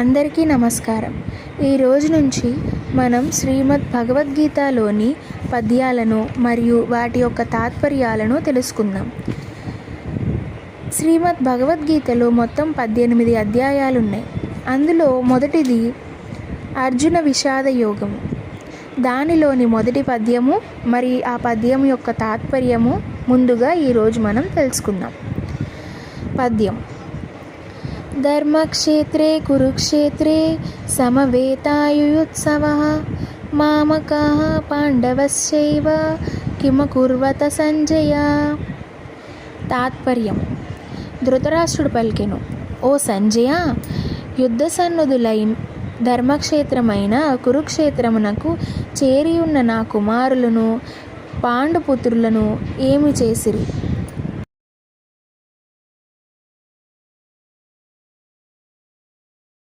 అందరికీ నమస్కారం. ఈ రోజు నుంచి మనం శ్రీమద్ భగవద్గీతలోని పద్యాలను మరియు వాటి యొక్క తాత్పర్యాలను తెలుసుకుందాం. శ్రీమద్ భగవద్గీతలో మొత్తం పద్దెనిమిది అధ్యాయాలు ఉన్నాయి అందులో మొదటిది అర్జున విషాద యోగం దానిలోని మొదటి పద్యము మరి ఆ పద్యం యొక్క తాత్పర్యము ముందుగా ఈరోజు మనం తెలుసుకుందాం. పద్యం. ధర్మక్షేత్రే కురుక్షేత్రే సమవేతాయుత్సవ మామకాः పాండవశ్చైవ కిమకుర్వత సంజయ తాత్పర్యం ధృతరాష్ట్రుడు పలికెను ఓ సంజయ యుద్ధ సన్నుదులై ధర్మక్షేత్రమైన కురుక్షేత్రమునకు చేరి ఉన్న నా కుమారులను పాండుపుత్రులను ఏమి చేసిరి?